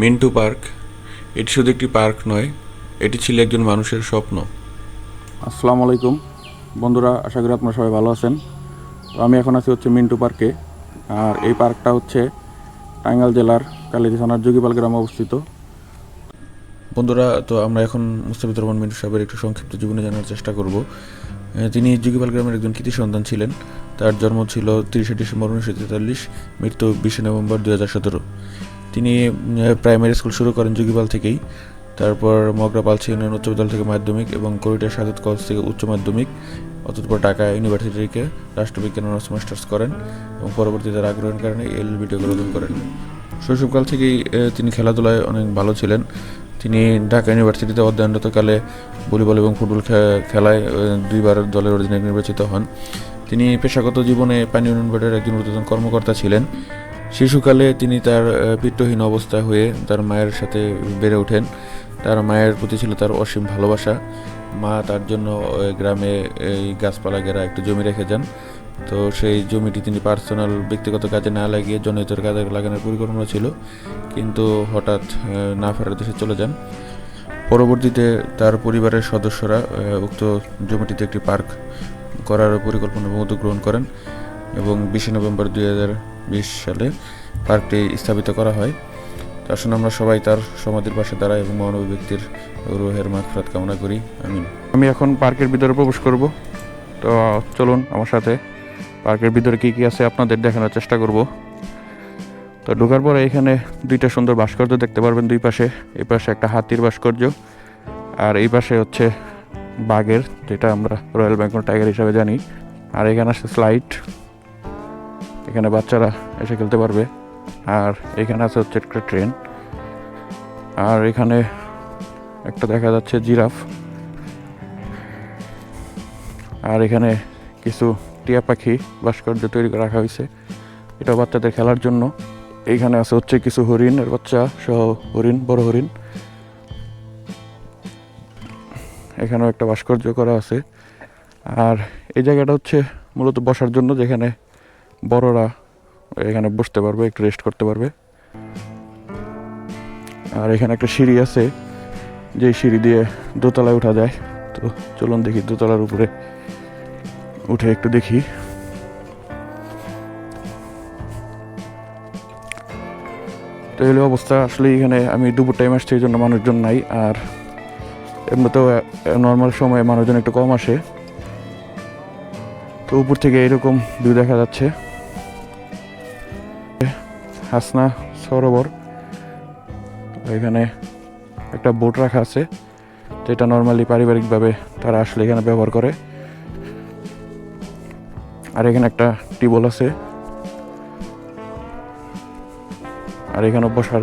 Mintu park. এটি শুধু একটি পার্ক নয় এটি ছিল একজন মানুষের স্বপ্ন। আসসালামু আলাইকুম বন্ধুরা আশা করি আপনারা সবাই ভালো আছেন। তো আমি এখন আছি হচ্ছে মিন্টু পার্কে। আর এই পার্কটা হচ্ছে টাঙ্গাইল জেলার কালিদি থানার যোগীপাল গ্রামে অবস্থিত। বন্ধুরা তো আমরা এখন মুস্তাফিজুর রহমান মিন্টু সাহেবের একটু সংক্ষিপ্ত জীবনে জানার চেষ্টা করব। তিনি যুগিপাল গ্রামের একজন কৃতি সন্তান ছিলেন। তার জন্ম ছিল তিরিশে ডিসেম্বর উনিশশো তেতাল্লিশ মৃত্যু বিশে নভেম্বর দু হাজার সতেরো। তিনি প্রাইমারি স্কুল শুরু করেন যুগিপাল থেকেই। তারপর মগরা পালছি ইউনিয়ন উচ্চ বিদ্যালয় থেকে মাধ্যমিক এবং করিটার সাদত কলেজ থেকে উচ্চ মাধ্যমিক, অতঃপর ঢাকা ইউনিভার্সিটি থেকে রাষ্ট্রবিজ্ঞান অনার্স মাস্টার্স করেন এবং পরবর্তীতে আগ্রহের কারণে এল বিটি গ্রহণ করেন। শৈশবকাল থেকেই তিনি খেলাধুলায় অনেক ভালো ছিলেন। তিনি ঢাকা ইউনিভার্সিটিতে অধ্যয়নরতকালে ভলিবল এবং ফুটবল খেলায় দুইবার দলের অধিনায়ক নির্বাচিত হন। তিনি পেশাগত জীবনে পানি উন্নয়ন বোর্ডের একজন ঊর্ধ্বতন কর্মকর্তা ছিলেন। শিশুকালে তিনি তার পিত্তহীন অবস্থা হয়ে তার মায়ের সাথে বেড়ে ওঠেন। তার মায়ের প্রতি ছিল তার অসীম ভালোবাসা। মা তার জন্য গ্রামে এই গাছপালা ঘেরা একটু জমি রেখে যান। তো সেই জমিটি তিনি পার্সোনাল, ব্যক্তিগত কাজে না লাগিয়ে জনহিতের কাজে লাগানোর পরিকল্পনা ছিল। কিন্তু হঠাৎ না ফেরার দেশে চলে যান। পরবর্তীতে তার পরিবারের সদস্যরা উক্ত জমিটিতে একটি পার্ক করার পরিকল্পনা উদ্যোগ গ্রহণ করেন। এবং বিশে নভেম্বর দুই বিশ সালে পার্কটি স্থাপিত করা হয়। আসুন আমরা সবাই তার সমাধির পাশে দাঁড়াই এবং মানব ব্যক্তির রোহের মাগফিরাত কামনা করি। আমিন। আমি এখন পার্কের ভিতরে প্রবেশ করব। তো চলুন আমার সাথে পার্কের ভিতরে কী কী আছে আপনাদের দেখানোর চেষ্টা করব। তো ঢোকার পরে এখানে দুইটা সুন্দর ভাস্কর্য দেখতে পারবেন দুই পাশে। এই পাশে একটা হাতির ভাস্কর্য আর এই পাশে হচ্ছে বাঘের, যেটা আমরা রয়্যাল বেঙ্গল টাইগার হিসাবে জানি। আর এখানে আছে স্লাইড এখানে বাচ্চারা এসে খেলতে পারবে। আর এখানে আছে হচ্ছে একটা ট্রেন। আর এখানে একটা দেখা যাচ্ছে জিরাফ। আর এখানে কিছু টিয়া পাখি ভাস্কর্য তৈরি করে রাখা হয়েছে। এটা বাচ্চাদের খেলার জন্য। এইখানে আছে হচ্ছে কিছু হরিণের বাচ্চা সহ হরিণ, বড় হরিণ। এখানেও একটা ভাস্কর্য করা আছে। আর এই জায়গাটা হচ্ছে মূলত বসার জন্য যেখানে বড়রা এখানে বসতে পারবে, একটু রেস্ট করতে পারবে। আর এখানে একটা সিঁড়ি আছে যে সিঁড়ি দিয়ে দোতলায় ওঠা যায়। তো চলুন দেখি দোতলার উপরে উঠে একটু দেখি। তো এই হলো অবস্থা। আসলে এখানে আমি দুপুর টাইম আসছি, এই জন্য মানুষজন নাই। আর এমনিতেও নর্মাল সময়ে মানুষজন একটু কম আসে। তো উপর থেকে এরকম ভিউ দেখা যাচ্ছে। হাসনা সরোবর। এখানে একটা বোট রাখা আছে যেটা নর্মালি পারিবারিকভাবে তারা আসলে এখানে ব্যবহার করে। আর এখানে একটা টিউবওয়েল আছে। আর এখানে বসার